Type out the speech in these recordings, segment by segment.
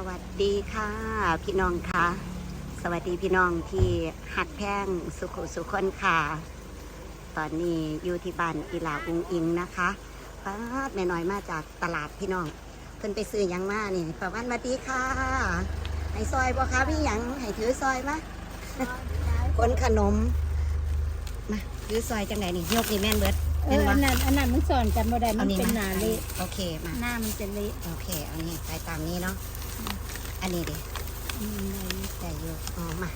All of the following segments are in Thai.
สวัสดีค่ะ พี่น้องค่ะ สวัสดีพี่น้องที่หักแพงสุขุสุคนค่ะ ตอนนี้อยู่ที่บ้านอีหลาอุงอิงนะคะป้าดแม่น้อยมาจากตลาดพี่น้องเพิ่นไปซื้อหยังมานี่ประวันสวัสดีค่ะให้ซอยบ่คะพี่หยังให้ถือซอยมาคนขนมมาถือซอยจังไหนนี่ยกนี่แม่นเบิดเอแม่นอบ่อันนั้นอันนั้นมันสอนกันบ่ได้มันเป็นหนาเละโอเคมาหน้ามันจะเละโอเคเอานี่ไปตามนี้เนาะ อันนี้ดิอืมได้ได้อยู่อ๋อมา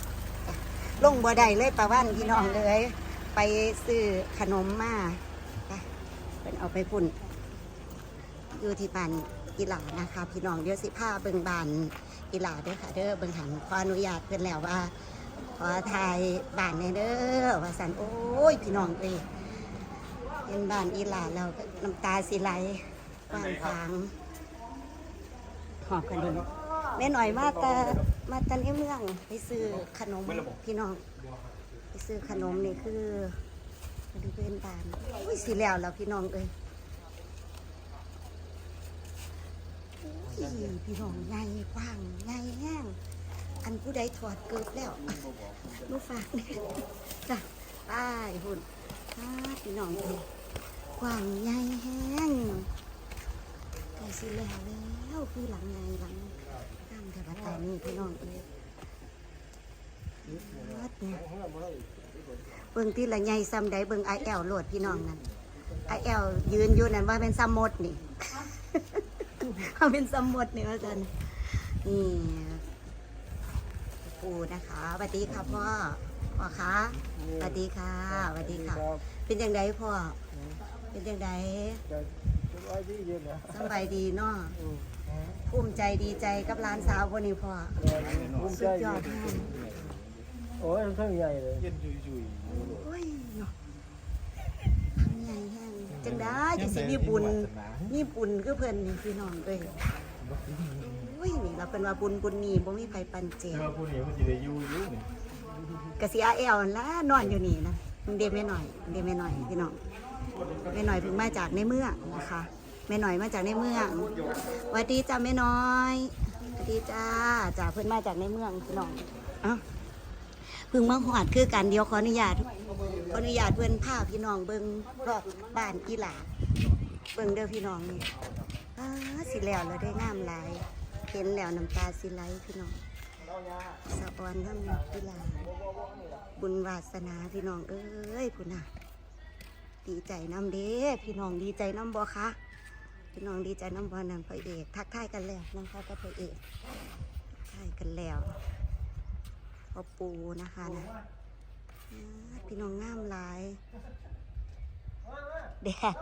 ลงบัวได้เลยประวันพี่น้องเลย ไปซื้อขนมมาเป็นเอาไปพุ่น อยู่ที่บ้านอีหลานะคะ พี่น้องเดี๋ยวสิผ้าเบิงบานอีหลาเด้อค่ะ เด้อเบิงหันขออนุญาตเพื่อนแล้วว่าขอถ่ายบ้านในเด้อว่าสันโอ้ยพี่น้องเอ้ยเป็นบ้านอีหลาเราก็น้ำตาสิไหลกว้างขวาง อบขนมแม่หน่อยมาแต่มาแต่ในเมืองไปซื้อขนมพี่น้อง ไปซื้อขนมนี่คือมาดูเป็นบานอุ้ยสิแล้วแล้วพี่น้องเอ้ยอุ้ยพี่น้องใหญ่กว้างใหญ่แห้งอันผู้ใดถอดเกิดแล้วลูกฝากเนี่ยจ้ะไป้ายหุ่นพี่น้องเอ้ยกว้างใหญ่แห้ง ใกล้สิแล้วแล้วคือหลังใหญ่หลังตั้งแต่บัดตานี่พี่น้องเอ้ยวัดเนี่ยเบิ่งที่ละใหญ่ซ้ำใดเบิ่งไอแอลโหลดพี่น้องนั่นไอแอลยืนอยู่นั่นว่าเป็นซ้ำมดนี่เขาเป็นซ้ำมดนี่ว่าจันนี่ปูนะคะสวัสดีค่ะพ่อพ่อคะสวัสดีค่ะสวัสดีค่ะ เป็นยังไงพ่อเป็นยังไง สบายดีเย็นนะสำบายดีเนาะภูมิใจดีใจกับร้านสาววันนี้พ่อภูมิใจสุดยเย็อดนมากโอ้ยทั้งใหญ่เลยเย็นจุยจุยโอ้ยเนาะทำใหญ่แห้งจังได้จังสิมีบุญมีบุญคือเพิ่นนี่พี่น้องเอ้ยโอ้ยนี่เราเป็นว่าบุญบุญนี่บ่มีไผปันเจเมื่อผู้นี้มันจะได้อยู่อยู่นี่กะสิอาแอลละนอนอยู่นี่นะเดแม่หน่อย เดแม่หน่อยพี่น้อง แม่หน่อยเพิ่งมาจากในเมืองนะคะแม่หน่อยมาจากในเมืองสวัสดีจ้าแม่น้อยสวัสดีจ้าจ้าเพิ่นมาจากในเมืองพี่น้องเอ้าเพิ่งมาหอดคือกันเดียวขออนุญาตขออนุญาตเพิ่นพาพี่น้องเบิ่งรอบบ้านอีหลาเบิ่งเด้อพี่น้องนี่อ้าสิแล้วเราได้งามหลายเห็นแล้วน้ำตาสิไหลพี่น้องสะออนทำกีฬาบุญวาสนาพี่น้องเอ้ยพุ่นน่ะ ดีใจน้ำเด้พี่น้องดีใจน้ำบ่คะพี่น้องดีใจน้ำบ่นั่นพระเอกทักทายกันแล้วนะคะกับพระเอกทักทายกันแล้วพ่อปูนะคะนะพี่น้องงามหลายแดด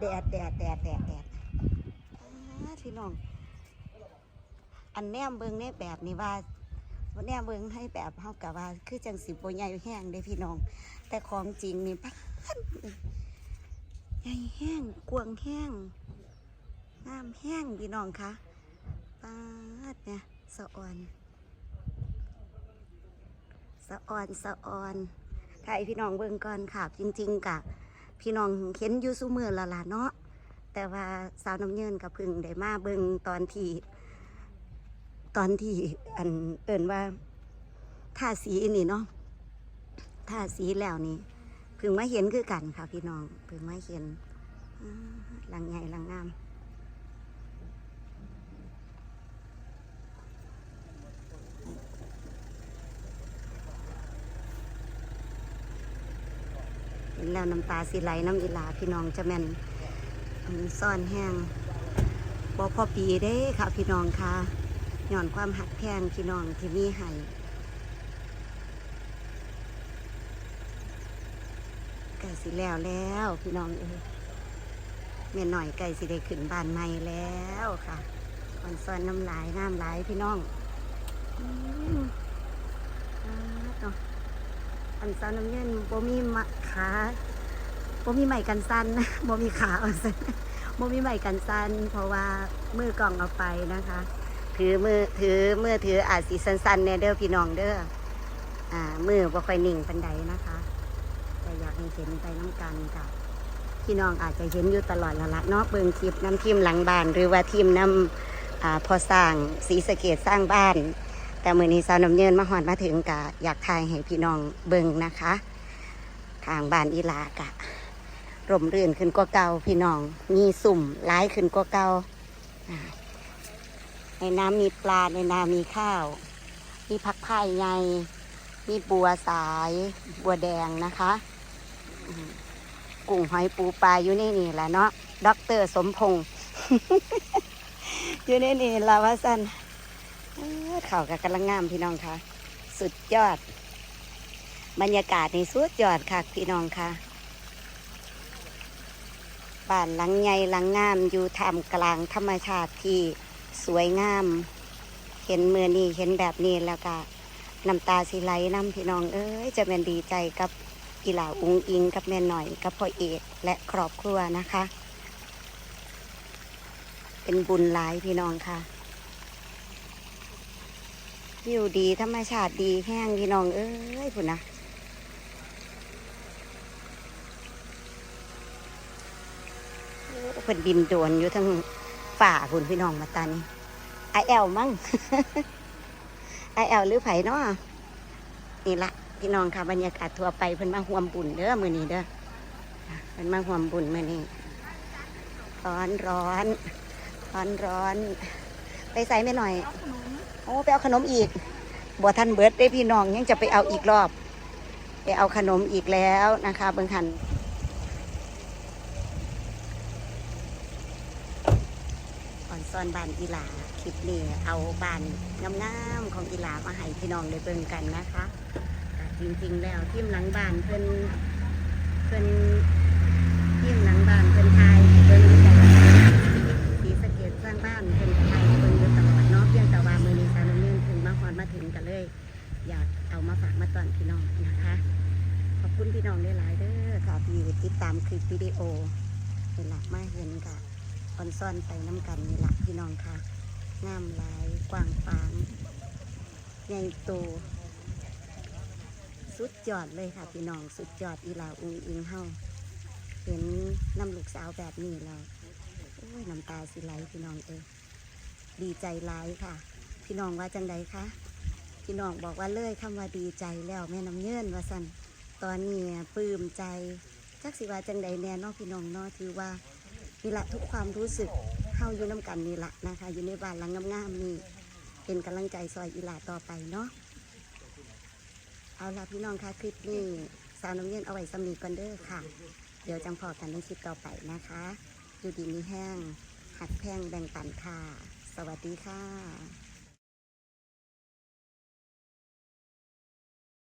แดดแดดแดดแดดแดดพี่น้อง อันแนมเบิงในแบบนี้ว่าแนมเบิงให้แบบเฮากับว่า คือจังสิบ่ใหญ่แห้งเด้พี่น้อง แต่ของจริงนี่ปาน ใหญ่แห้งกวางแห้งงามแห้งพี่น้องคะปาดเนี่ยสะออน สะออนสะออนถ่ายพี่น้องเบิ่งก่อนค่ะจริง ๆกะพี่น้องเห็นอยู่ซุมือละล่ะเนาะแต่ว่าสาวน้ำเยินกับพึ่งได้มาเบิ่งตอนที่ตอนที่อันเอิ่นว่าท่าสีนี่เนาะท่าสีแล้วนี่ พึ่งมาเห็นคือกันค่ะพี่น้องพึ่งมาเห็นหลังใหญ่หลังงามเห็นแล้วน้ำตาสิไหลน้ำอีหลาพี่น้องจะแม่นซ่อนแห้งบอพอปีเด้ค่ะพี่น้องค่ะย้อนความหักแพงพี่น้องที่มีให้ ก่สิแล้วแล้วพี่น้องเอ้ยเมียหน่อยไก่สิได้ขึ้นบ้านใหม่แล้วค่ะอ่อนซ่อนน้ำลายน้ำลายพี่น้องอันซ่อนน้ำเย็นบ่มีมะขาบ่มีไม้กันสั้นบ่มีขาอ่อนสั้นโมมีใหม่กันสั้นเพราะว่ามือกล่องเอาไปนะคะ ถือมือถือมือถืออาจสีสั้นๆเนี่ยเด้อพี่น้องเด้ออ่ามือบ่ค่อยนิ่งปันใดนะคะ อยากให้เห็นไปน้ำกันกับพี่น้องอาจจะเห็นอยู่ตลอดละละนาะเบิงคลิปน้ำทีมหลังบ้าน หรือว่าทีมน้อ่าพอสร้างสีสะเกตสร้างบ้าน แต่มือนี้สาวน้ำเยินมาหอนมาถึงกะอยากทายให้พี่น้องเบิงนะคะ ทางบ้านอีลากะร่มรื่นขึ้นกว่าเก่าพี่น้องมีสุ่มร้ายขึ้นกว่าเก่าในน้ำมีปลาในนามีข้าว มีผักไผ่ใหญ่มีบัวสาย บัวแดงนะคะ กุ้งหอยปูปลาอยู่ในนี่แหละเนาะด็อกเตอร์สมพงษ์อยู่ในนี่ละว่าสันเข่ากับกำลังงามพี่น้องค่ะสุดยอด บรรยากาศในสุดยอดค่ะพี่น้องค่ะบ้านหลังใหญ่หลังงามอยู่ท่ามกลางธรรมชาติที่สวยงาม เห็นเมื่อนี่เห็นแบบนี้แล้วก็น้ำตาสิไหลน้ำพี่น้องเอ้ยจะเป็นดีใจกับ กีฬาอุ้งอิงกับแม่หน่อยกับพ่อเอกและครอบครัวนะคะ เป็นบุญหลายพี่น้องค่ะวิวดีธรรมชาติดีแห้งพี่น้องเอ้ยพุ่นนะโอ้เพิ่นบินโดนอยู่ทั้งฝ่าพุ่นพี่น้องมาตานี้ไอแอลมั้งไอแอลหรือไผเนาะนี่ละ พี่น้องค่ะบรรยากาศทั่วไปเพิ่นมาห่วมบุญเด้อมื้อนี้เด้อเพิ่นมาห่วมบุญมื้อนี้ร้อนร้อนร้อนร้อน ไปใส่ไม่หน่อย โอ้ไปเอาขนมอีกบัวทันเบิร์ดได้พี่น้องยังจะไปเอาอีกรอบ ไปเอาขนมอีกแล้วนะคะเบิ่งคันอ่อนซ่อนบานอีหลาคลิปนี้เอาบานงามๆของอีหลามาให้พี่น้องได้เบิ่งกันนะคะ จริง ๆ แล้วทีมหลังบ้านเพิ่นเพิ่นทีมหลังบ้านเพิ่นทายเบิ่งอยู่ตลอดสีสะเกตสร้างบ้านเพิ่นทายเบิ่งอยู่ตลอดเนาะเพียงแต่ว่ามือนี้สาวน้ำเงินถึงมาฮอนมาถึงกันเลย อยากเอามาฝากมาตอนพี่น้องนะคะ ขอบคุณพี่น้องหลายๆเด้อค่ะที่ติดตามคลิปวิดีโอเป็นหลักมาเห็นกับคอนซ่อนไปน้ำกันนี่หลักพี่น้องค่ะงามหลายกว้างฟางใหญ่โต สุดยอดเลยค่ะ พี่น้องสุดยอดอีลาอุงอิงเฮาเห็นน้ำลูกสาวแบบนี้แล้วโอ้ยน้ำตาสิไหลพี่น้องเอ้ยดีใจหลายค่ะ พี่น้องว่าจังใดคะพี่น้องบอกว่าเลยคำว่าดีใจแล้วแม่น้ำเยินว่าสันตอนนี้ปลื้มใจจักสิว่าจังใดแน่นอพี่น้องนาะถือว่านี่ละทุกความรู้สึกเข้าอยู่น้ำกันนี่ละนะคะ อยู่ในบ้านหลังงามๆนี่เป็นกำลังใจซอยอีหลาต่อไปเนาะ เอาละพี่น้องคะคลิปนี้สาวน้ำเย็นเอาไว้สำนีก่อนเด้อค่ะ เดี๋ยวจังพอกันในคลิปต่อไปนะคะ อยู่ดีมีแห้ง หักแพงแบ่งปันค่ะ สวัสดีค่ะ